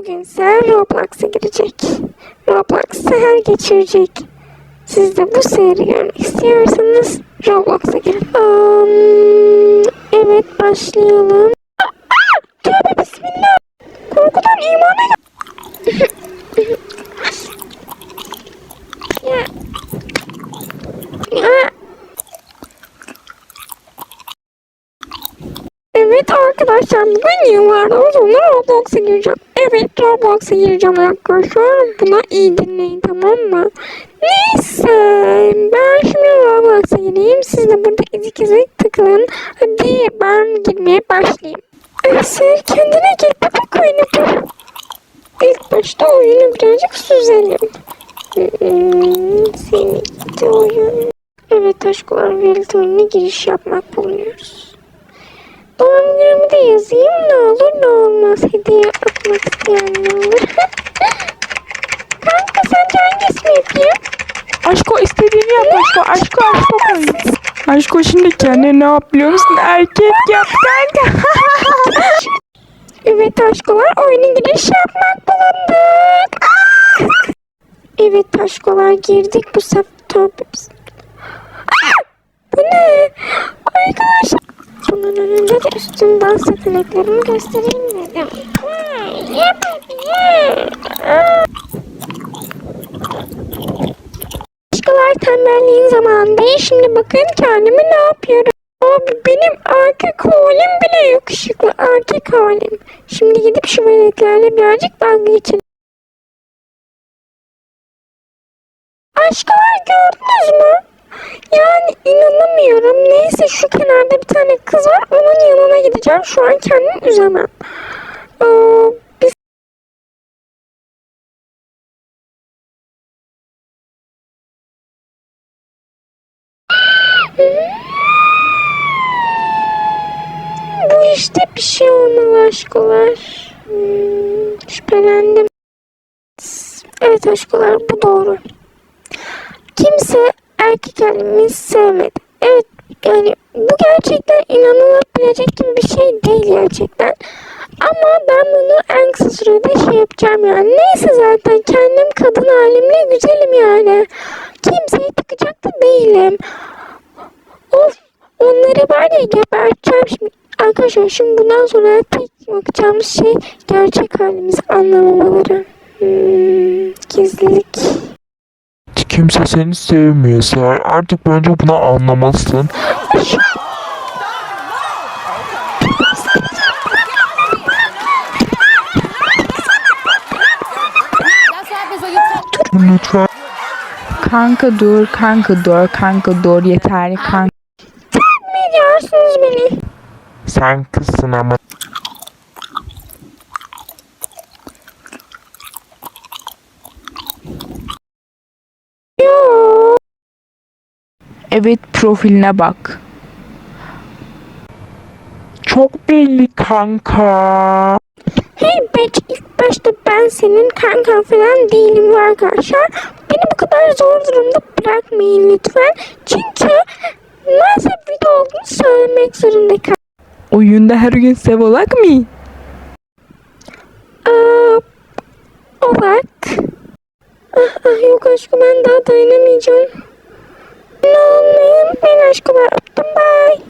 bugün ise Roblox'a girecek. Roblox seher geçirecek. Siz de bu seyri görmek istiyorsanız Roblox'a girin. Um, evet başlayalım. Tövbe bismillah. Korkudan imana. Ya. Evet arkadaşlar bugün yıllardan sonra Roblox'a gireceğim. Evet Roblox'a gireceğim arkadaşlar. Buna iyi dinleyin tamam mı? Neyse ben şimdi Roblox'a gireyim. Siz de burada izik izik tıklayın. Hadi ben girmeye başlayayım. Aysel kendine gel bebek oyunu. İlk başta oyunu birazcık süzelim. Hmm, seni oyun. Evet aşklar Velit oyununa giriş yapmak bulunuyoruz. Doğum günümü de yazayım ne olur ne olmaz. Hediye atmak isteyen ne olur. Kanka sence hangisini yapayım? Aşko istediğini yap Aşko. Aşko Aşko koy. Aşko şimdi kendine ne yap biliyor musun? Erkek yap kanka. Evet aşkolar oyuna giriş yapmak bulunduk. Ah! evet aşkolar girdik bu sefer. Tövbe bis- Ah! Bu ne? Arkadaşlar. Bunun üstüm dans yeteneklerimi göstereyim dedim. Aşkolar tembelliğin zamanı. Şimdi bakın kendimi ne yapıyorum. Abi benim erkek halim bile yakışıklı erkek halim. Şimdi gidip şu veletlerle birazcık dalga geçelim. Aşklar gördünüz mü? Yani inanamıyorum. Neyse şu kenarda bir tane kız var. Onun yanına gideceğim. Şu an kendimi üzemem. Aa, biz... Bu işte bir şey olmalı aşkolar. Hmm, şüphelendim. Evet aşkolar bu doğru. Kimse erkek halimi sevmedi. Evet yani bu gerçekten inanılabilecek gibi bir şey değil gerçekten. Ama ben bunu en kısa sürede şey yapacağım yani. Neyse zaten kendim kadın halimle güzelim yani. Kimseyi tıkacak da değilim. Of onları var ya geberteceğim şimdi. Arkadaşlar şimdi bundan sonra tek bakacağımız şey gerçek halimizi anlamamaları. Hmm, gizlilik. Kimse seni sevmiyorsa artık bence bunu anlamalısın. Lütfen Kanka dur kanka dur kanka dur yeter kanka. Ne diyorsunuz beni? sen kızsın ama Evet profiline bak. çok belli kanka. Hey bitch ilk başta ben senin kankan falan değilim arkadaşlar. Beni bu kadar zor durumda bırakmayın lütfen. Çünkü maalesef video olduğunu söylemek zorunda kaldım. Oyunda her gün sevolak mı? Aa, Olak. Ah, ah, yok aşkım ben daha dayanamayacağım. Olmayın ben aşkım öptüm bye.